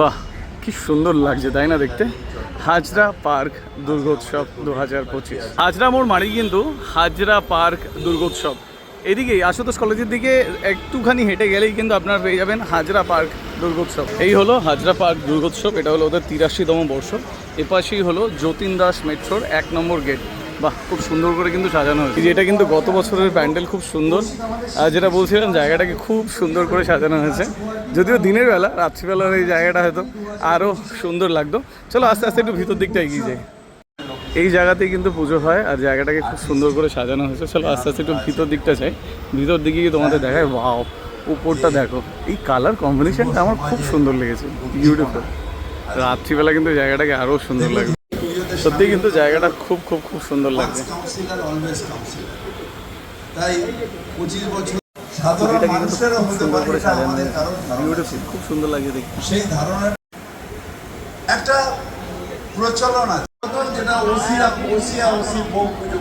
বাহ, কি সুন্দর লাগছে, তাই না দেখতে? হাজরা পার্ক দুর্গোৎসব দু হাজার পঁচিশ। হাজরা মোড় মারি কিন্তু হাজরা পার্ক দুর্গোৎসব। এদিকেই আশুতোষ কলেজের দিকে একটুখানি হেঁটে গেলেই কিন্তু আপনারা পেয়ে যাবেন হাজরা পার্ক দুর্গোৎসব। এই হলো হাজরা পার্ক দুর্গোৎসব, এটা হলো ওদের তিরাশিতম বর্ষ। এপাশেই হলো যতীন দাস মেট্রোর এক নম্বর গেট। বাহ, খুব সুন্দর করে কিন্তু সাজানো হয়েছে। এটা কিন্তু গত বছরের প্যান্ডেল, খুব সুন্দর। আর যেটা বলছিলাম, জায়গাটাকে খুব সুন্দর করে সাজানো হয়েছে। যদিও দিনের বেলা, রাত্রিবেলার এই জায়গাটা হয়তো আরও সুন্দর লাগতো। চলো আস্তে আস্তে একটু ভিতর দিকটা এগিয়ে যাই। এই জায়গাতেই কিন্তু পুজো হয় আর জায়গাটাকে খুব সুন্দর করে সাজানো হয়েছে। চলো আস্তে আস্তে একটু ভিতর দিকটা চাই ভিতর দিকে তোমাদের দেখায় বাও উপরটা দেখো। এই কালার কম্বিনেশনটা আমার খুব সুন্দর লেগেছে। বিউটিফুল রাত্রিবেলা কিন্তু জায়গাটাকে আরও সুন্দর লাগে সত্যি কিন্তু জায়গাটা খুব খুব খুব সুন্দর লাগছে। তাই পঁচিশ বছর কিন্তু খুব সুন্দর করে সাজানো বিউটিফুল খুব সুন্দর লাগে দেখতে। সেই ধারণা একটা প্রচলন আছে। যেটা ওসিয়া ওসিয়া ওসি বউ পুজো